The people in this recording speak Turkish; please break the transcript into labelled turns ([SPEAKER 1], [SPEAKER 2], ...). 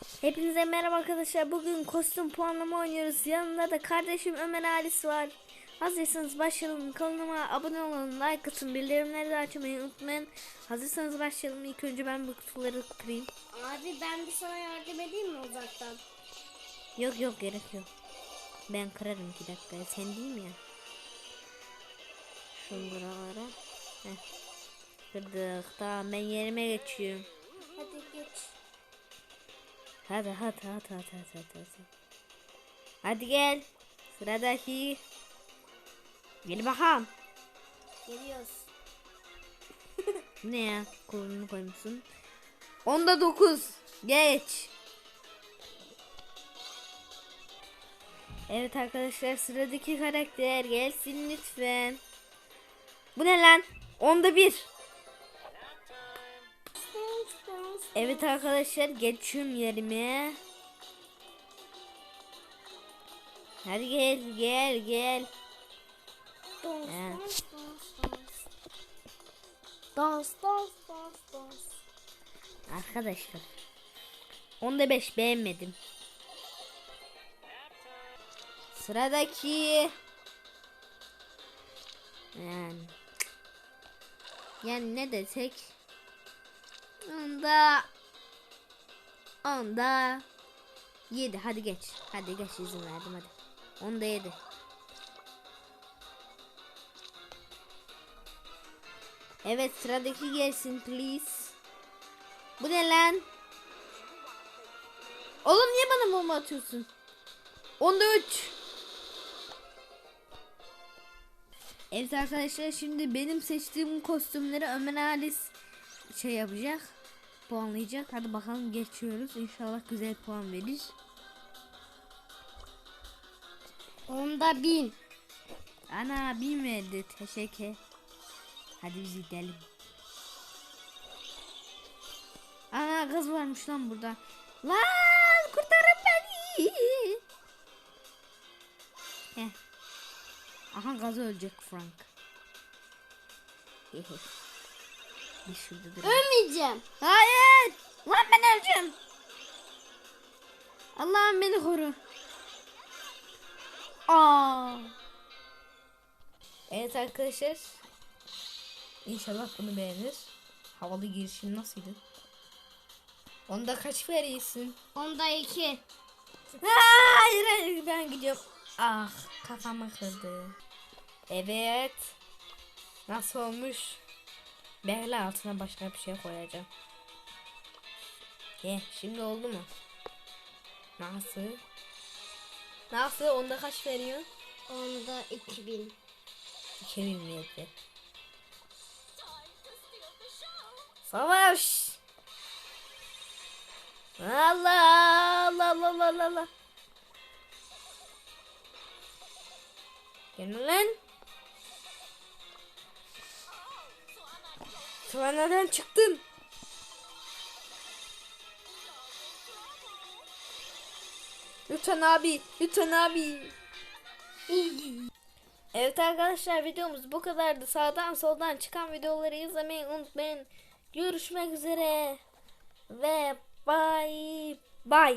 [SPEAKER 1] Hepinize merhaba arkadaşlar. Bugün kostüm puanlama oynuyoruz. Yanında da kardeşim Ömer Alis var. Hazırsanız başlayalım. Kanalıma abone olun, like atın, bildirimleri de açmayı unutmayın. Hazırsanız başlayalım. İlk önce ben bu kutuları kırayım.
[SPEAKER 2] Abi ben bir sana yardım edeyim mi uzaktan?
[SPEAKER 1] Yok yok gerek yok. Ben kırarım iki dakika. Sen değil mi ya? Şu buralara. Heh. Kırdık. Tamam ben yerime geçiyorum.
[SPEAKER 2] Hadi.
[SPEAKER 1] Hadi hadi hadi hadi hadi hadi. Gel. Sıradaki. Gel bakalım.
[SPEAKER 2] Geliyoruz.
[SPEAKER 1] Ne ya? Kolunu koymuşsun. Onda 9. Geç. Evet arkadaşlar sıradaki karakter gelsin lütfen. Bu ne lan? Onda 1. Evet arkadaşlar geçiyorum yerime. Hadi gel gel gel.
[SPEAKER 2] Dans,
[SPEAKER 1] He.
[SPEAKER 2] dans, dans, dans. Dans, dans, dans, dans.
[SPEAKER 1] Arkadaşlar. Onda 5 beğenmedim. Sıradaki yani yani ne desek onda onda 7 hadi geç. Hadi geç izin verdim hadi. Onda 7 Evet sıradaki gelsin please. Bu ne lan? Oğlum niye bana bomba atıyorsun? Onda 3 Evet arkadaşlar şimdi benim seçtiğim kostümleri Ömer Alis şey yapacak puanlayacak. Hadi bakalım geçiyoruz. İnşallah güzel puan verir.
[SPEAKER 2] Onda bin.
[SPEAKER 1] Ana bin verdi. Teşekkür. Hadi biz gidelim. Ana kız varmış lan burada. Lan kurtarın beni. Heh. Aha gaz ölecek Frank. Hehe. Şurada dur.
[SPEAKER 2] Ölmeyeceğim.
[SPEAKER 1] Hayır. Lan ben öleceğim. Allah'ım beni koru. Aa. Evet arkadaşlar. İnşallah bunu beğenir. Havalı girişim nasıldı? Onda kaç veriyorsun?
[SPEAKER 2] Onda iki.
[SPEAKER 1] Hayır hayır ben gidiyorum. Ah kafamı kırdı. Evet. Nasıl olmuş? Belli altına başka bir şey koyacağım. Ye şimdi oldu mu? Nasıl? Nasıl? Onda kaç veriyor?
[SPEAKER 2] Onda iki bin.
[SPEAKER 1] 2000 verdi. Savaş. Allah Allah Allah Allah Allah. Gelme lan. Tuvaneden çıktın. Lütfen abi, lütfen abi. Evet arkadaşlar videomuz bu kadardı. Sağdan soldan çıkan videoları izlemeyi unutmayın. Görüşmek üzere ve bye bye.